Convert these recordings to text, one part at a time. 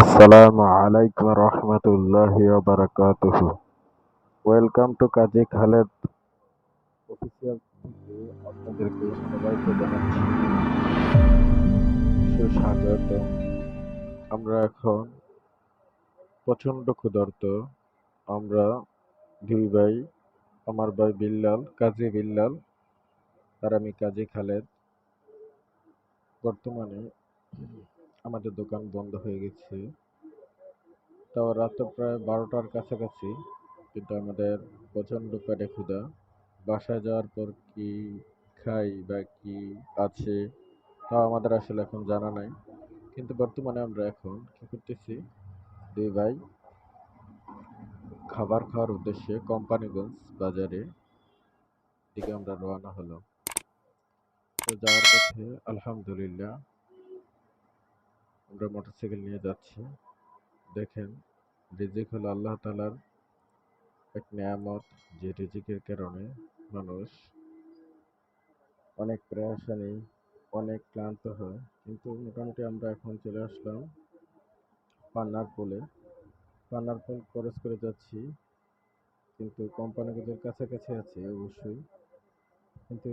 আসসালামু আলাইকুম রহমতুল্লাহি welcome to Kazi Khaled official থেকে আপনাদেরকে সবাইকে জানাচ্ছি। সুস্বাগত। আমরা এখন প্রচণ্ড ক্ষুধার্ত। আমরা দুই ভাই, আমার ভাই বিল্লাল, কাজী বিল্লাল, আর আমি কাজী খালেদ। বর্তমানে আমাদের দোকান বন্ধ হয়ে গেছে। তাও রাত প্রায় বারোটার কাছাকাছি। কিন্তু আমাদের প্রচণ্ড পেটে ক্ষুধা। বাসায় যাওয়ার পর কি খাই বা কি আছে, তাও আমাদের আসলে এখন জানা নাই। কিন্তু বর্তমানে আমরা এখন কি করতেছি, দুই ভাই খাবার খাওয়ার উদ্দেশ্যে কোম্পানিগঞ্জ বাজারে দিকে আমরা রওনা হলাম। তো যাওয়ার পথে আলহামদুলিল্লাহ আমরা মোটরসাইকেল নিয়ে যাচ্ছি। দেখেন, রিজিক হলো আল্লাহ তালার এক নিয়ামত, যে রিজিকের কারণে মানুষ অনেক প্রয়াসানি অনেক ক্লান্ত হয়। কিন্তু মোটামুটি আমরা এখন চলে আসলাম পান্নার পোলে। পান্নার পোল ক্রস করে যাচ্ছি, কিন্তু কোম্পানিগুলোর কাছাকাছি আছে অবশ্যই। কিন্তু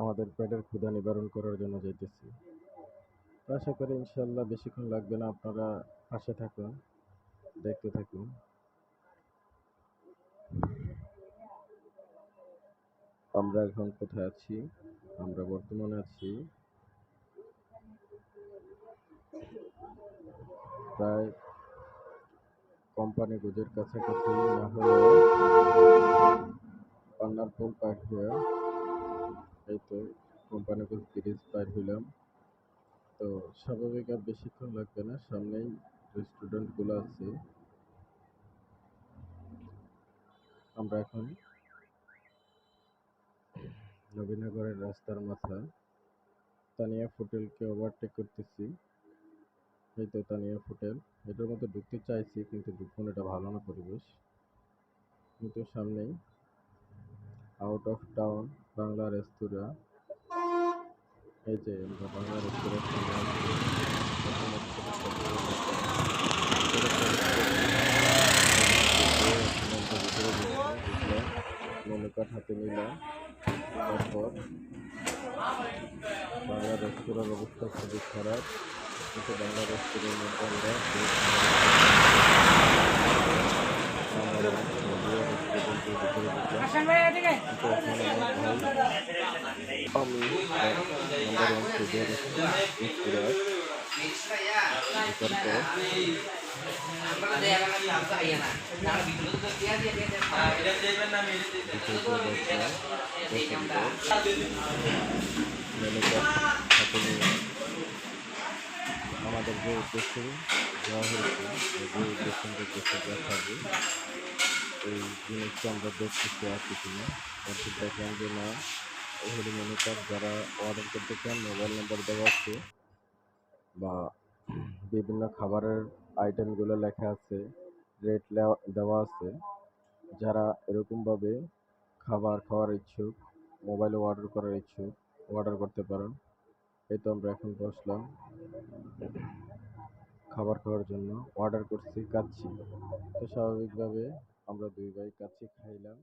আমাদের পেটের ক্ষুধা নিবারণ করার জন্য যাইতেছি। আশা করি ইনশাল্লাহ বেশিক্ষণ লাগবে না, আপনারা পাশে থাকুন, দেখতে থাকুন। আমরা এখন কোথায় আছি? আমরা বর্তমানে আছি প্রায় কোম্পানি গুজের কাছাকাছি, না হলেও পান্নার পোল পার হয়ে এই তো কোম্পানি গুজ ব্রিজ পার হইলাম। তো স্বাভাবিক আর বেশিক্ষণ লাগবে না, সামনেই রেস্টুরেন্টগুলো আছে, আমরা এখন নবীনগরের রাস্তার মাথা তানিয়া হোটেলকে ওভারটেক করতেছি। এই তো তানিয়া হোটেল। এটার মধ্যে ঢুকতে চাইছি, কিন্তু ঢুকবো এটা ভালো না পরিবেশ। কিন্তু সামনেই out of town Bangla restaurant এই যে আমরা বাংলা রেস্তোরাঁ মেনু কার্ড হাতে নিলাম তারপর বাংলা রেস্তোরাঁর অবস্থা খুবই খারাপ কিন্তু বাংলা রেস্তোরাঁর মধ্যে আমরা আমি নাম্বার ওয়ান খুঁজে রেস্তোরাঁ আমাদের যে উদ্দেশ্যে দেওয়া হয়েছে যে উদ্দেশ্য উদ্দেশ্যে দেখাবো এই জিনিসটা আমরা দেখতেছি আছে কিনা কিন্তু দেখলাম যে না ওখানে মনে যারা অর্ডার করতে চান মোবাইল নাম্বার দেওয়া আছে বা বিভিন্ন খাবারের আইটেমগুলো লেখা আছে রেট দেওয়া আছে। যারা এরকমভাবে খাবার খাওয়ার ইচ্ছুক মোবাইলে অর্ডার করার ইচ্ছুক অর্ডার করতে পারেন। এই তো আমরা এখন বসলাম। খাবার খাওয়ার জন্য অর্ডার করছি, কাচ্ছি। তো স্বাভাবিকভাবে আমরা দুই ভাই কাচ্ছি খাইলাম।